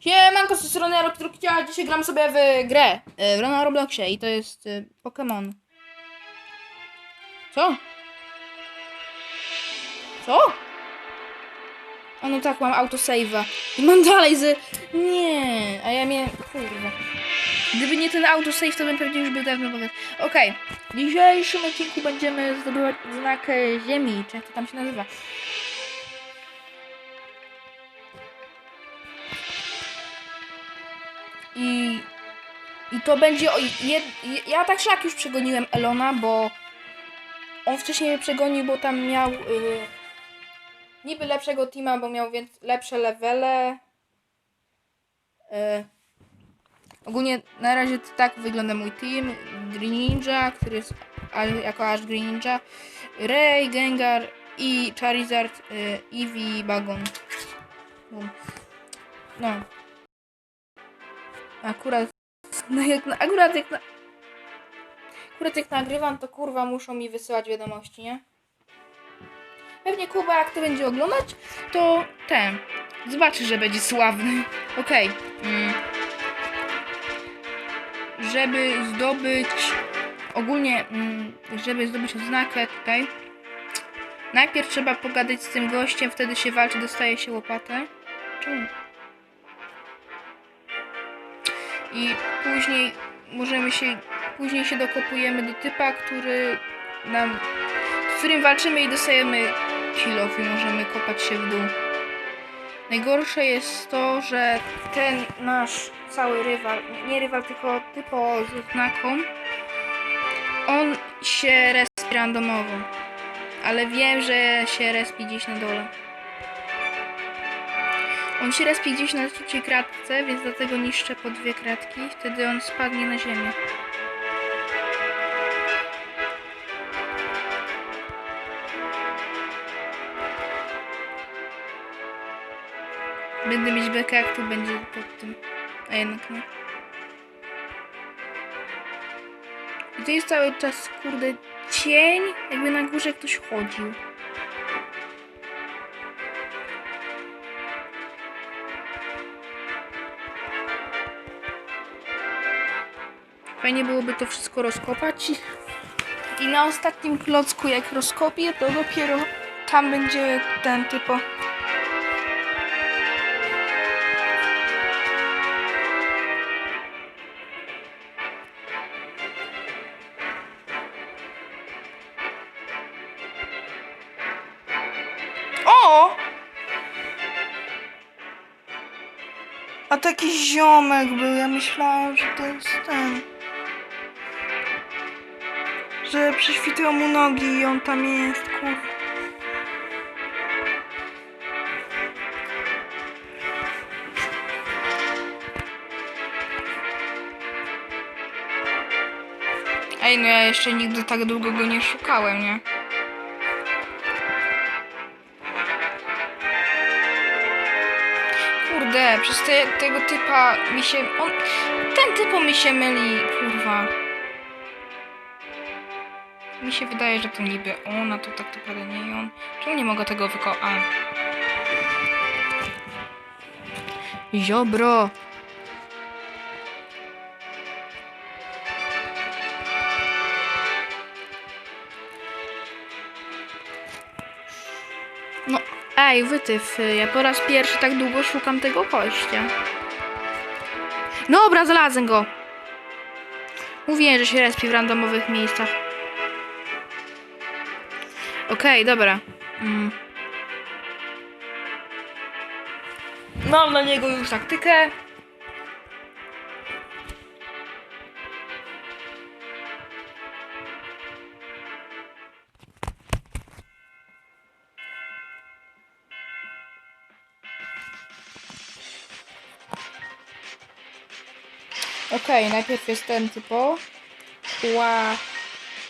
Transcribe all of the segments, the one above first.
Siemanko, z tej strony Rokitrukcia, a dzisiaj gram sobie w grę, e, w na Robloxie i to jest e, Pokémon. Co? Co? A no tak, mam autosave'a. I mam dalej z... Nie, a ja miałem... Kurwa. Gdyby nie ten autosave, to bym pewnie już był dawno bogat. Okej, w dzisiejszym odcinku będziemy zdobywać znak ziemi, czy jak to tam się nazywa. I, i to będzie. O, ja tak szlak już przegoniłem Elona, bo on wcześniej mnie przegonił, bo tam miał y, niby lepszego teama, bo miał więc lepsze levele. Y, ogólnie na razie to tak wygląda mój team. Green Ninja, który jest jako aż Green Ninja. Ray, Gengar i Charizard, y, Eevee, Bagon. No. Akurat, no jak, na- akurat jak na, akurat jak nagrywam, to kurwa muszą mi wysyłać wiadomości, nie? Pewnie Kuba, jak to będzie oglądać, to ten, zobaczy, że będzie sławny. Okej. Mm. Żeby zdobyć, ogólnie, mm, żeby zdobyć oznakę tutaj, najpierw trzeba pogadać z tym gościem, wtedy się walczy, dostaje się łopatę. Czemu? I później możemy się, później się dokopujemy do typa, który nam, z którym walczymy i dostajemy kilof i możemy kopać się w dół. Najgorsze jest to, że ten nasz cały rywal, nie rywal, tylko typo z oznaką, on się respi randomowo. Ale wiem, że się respi gdzieś na dole. On się respi gdzieś na trzeciej kratce, więc dlatego niszczę po dwie kratki. Wtedy on spadnie na ziemię. Będę mieć bekę, jak tu będzie pod tym. A jednak nie. I to jest cały czas, kurde, cień, jakby na górze ktoś chodził. Fajnie byłoby to wszystko rozkopać. I na ostatnim klocku, jak rozkopię, to dopiero tam będzie ten typo. O! A taki ziomek był, ja myślałam, że to jest ten. Że prześwitują mu nogi i on tam jest, kur... Ej, no ja jeszcze nigdy tak długo go nie szukałem, nie? Kurde, przez te, tego typa mi się. On, ten typo mi się myli, kurwa. Mi się wydaje, że to niby on, a to tak naprawdę nie on. Czemu nie mogę tego wyko... A. Ziobro. No, ej, wytyf, ja po raz pierwszy tak długo szukam tego kościa. Dobra, znalazłem go. Mówiłem, że się respi w randomowych miejscach. Okej, dobra. Mm. Mam na niego już taktykę. Okej, najpierw jest ten typo. Kła...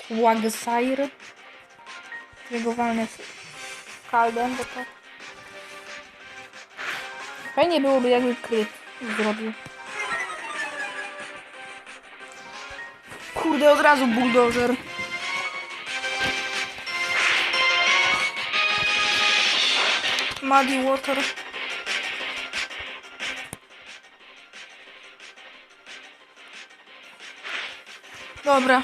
Quagsire. Jego walnę z kaldem, bo to... Fajnie byłoby jakby kryt zrobił. Kurde, od razu buldożer. Muddy Water. Dobra,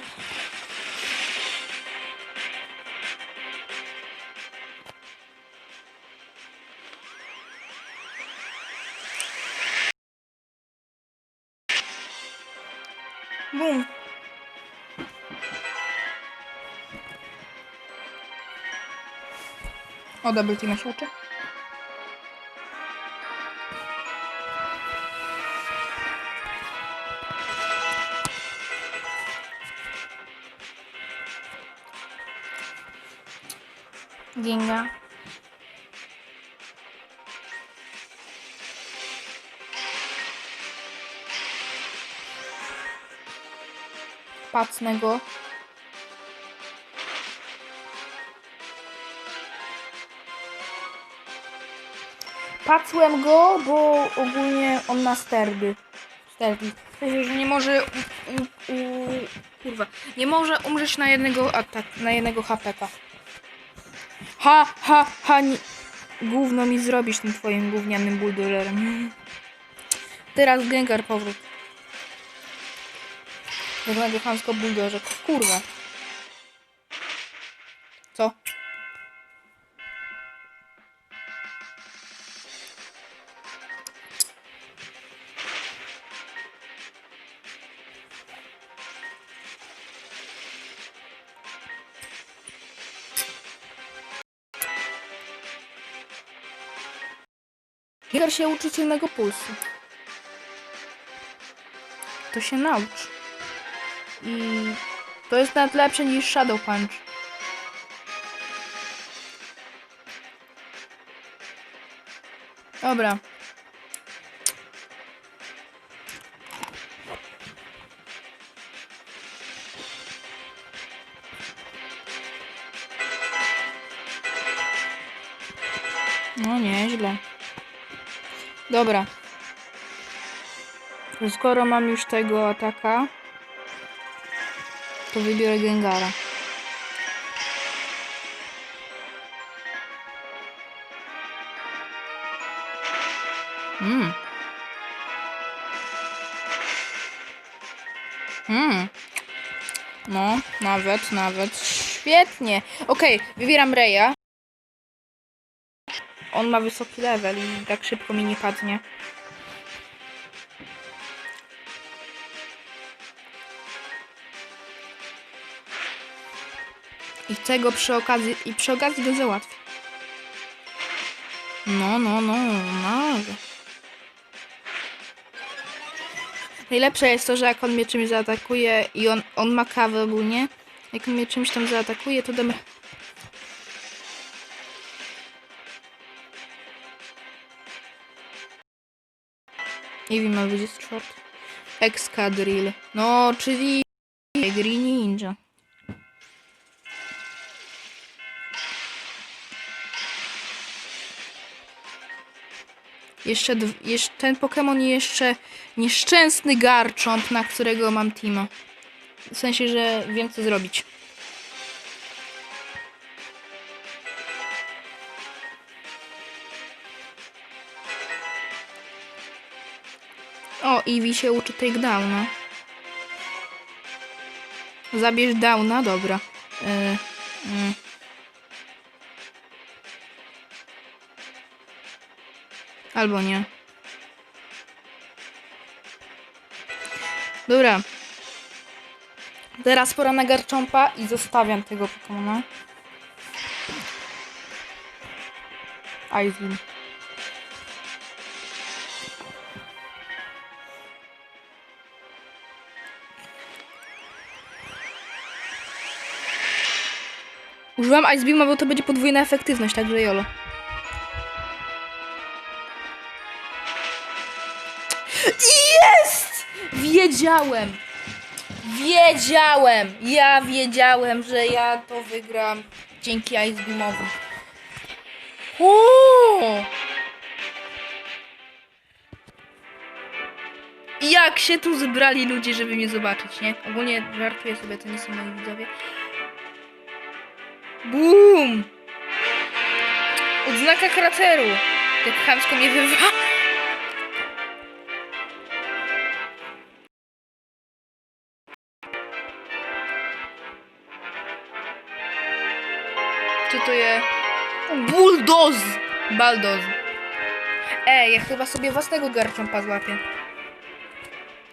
O, double team się uczy. Ginga. Pacnę Pacłem go, bo ogólnie on ma sterdy. Sterdy. W sensie, że nie może u, u, u, kurwa, nie może umrzeć na jednego atak, na jednego HPK. Ha, ha, ha, nie. Gówno mi zrobisz tym twoim gównianym buldożerem. Teraz Gengar powrót. Wygląda chamsko buldożer. Kurwa. Gengar się uczy silnego pulsu. To się naucz. I to jest nawet lepsze niż Shadow Punch. Dobra. No nieźle. Dobra. Skoro mam już tego ataka, to wybiorę Gengara. Hmm. Hmm. No, nawet, nawet. Świetnie. Okej, wybieram Reya. On ma wysoki level i tak szybko mi nie padnie. I chcę go przy okazji, i przy okazji go załatwię. No, no, no, no. Najlepsze jest to, że jak on mnie czymś zaatakuje i on, on ma kawę ogólnie, jak on mnie czymś tam zaatakuje, to dam... Eevee ma 24. Excadrill. No, czyli Green Ninja. Jeszcze, jeszcze ten Pokémon i jeszcze nieszczęsny Garchomp, na którego mam teama. W sensie, że wiem co zrobić. Eevee się uczy takedowna. Zabierz downa, dobra. Yy. Albo nie. Dobra. Teraz pora na Garchompa i zostawiam tego Pokemona. Ice Używam Ice Beama, bo to będzie podwójna efektywność, także jolo. Jest! Wiedziałem! Wiedziałem! Ja wiedziałem, że ja to wygram dzięki Ice Beamowi. Uuu! Jak się tu zebrali ludzie, żeby mnie zobaczyć, nie? Ogólnie żartuję sobie, to nie są moi widzowie. Boom! Odznaka krateru. Jak chamsko mnie wywala. Co to jest? Buldoz! Baldoz. Ej, ja chyba sobie własnego garczompa złapię.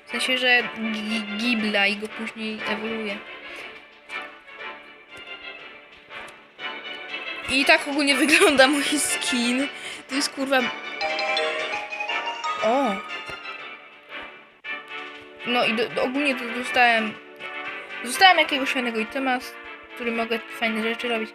W sensie, że gibla i go później ewoluuje. I tak ogólnie wygląda mój skin. To jest kurwa... O! No i do, do, ogólnie to dostałem... Dostałem jakiegoś fajnego itema, z którym mogę fajne rzeczy robić.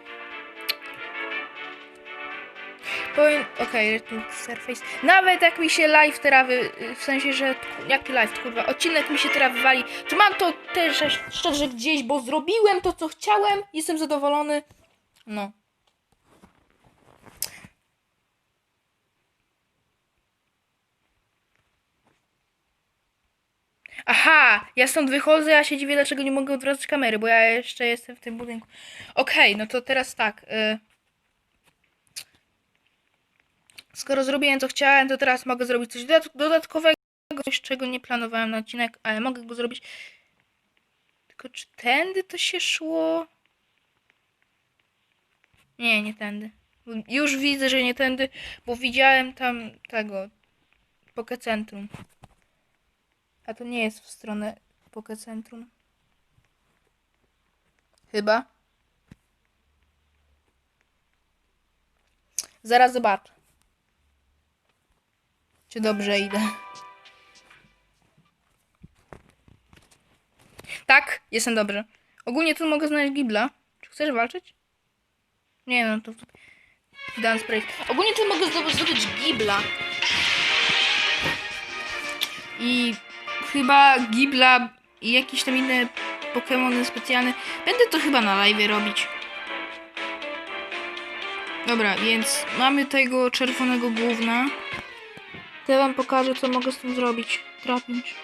Powiem, okej, okay, surface. Nawet jak mi się live teraz, wy, w sensie, że jaki live, kurwa, odcinek mi się teraz wywali, to mam to też szczerze gdzieś, bo zrobiłem to, co chciałem, jestem zadowolony. No. Aha, ja stąd wychodzę, ja się dziwię, dlaczego nie mogę odwracać kamery, bo ja jeszcze jestem w tym budynku. Okej, no to teraz tak. Y Skoro zrobiłem co chciałem, to teraz mogę zrobić coś dodat- dodatkowego, coś czego nie planowałem na odcinek, ale mogę go zrobić. Tylko czy tędy to się szło? Nie, nie tędy. Już widzę, że nie tędy, bo widziałem tam tego Pokecentrum. A to nie jest w stronę Pokecentrum. Chyba. Zaraz zobaczę. Czy dobrze idę? Tak, jestem dobrze. Ogólnie tu mogę znaleźć gibla. Czy chcesz walczyć? Nie no, to... Dance break. Ogólnie tu mogę zdobyć gibla. I chyba gibla i jakieś tam inne Pokémony specjalne. Będę to chyba na live robić. Dobra, więc mamy tego czerwonego główna. Ja wam pokażę, co mogę z tym zrobić. Trapić.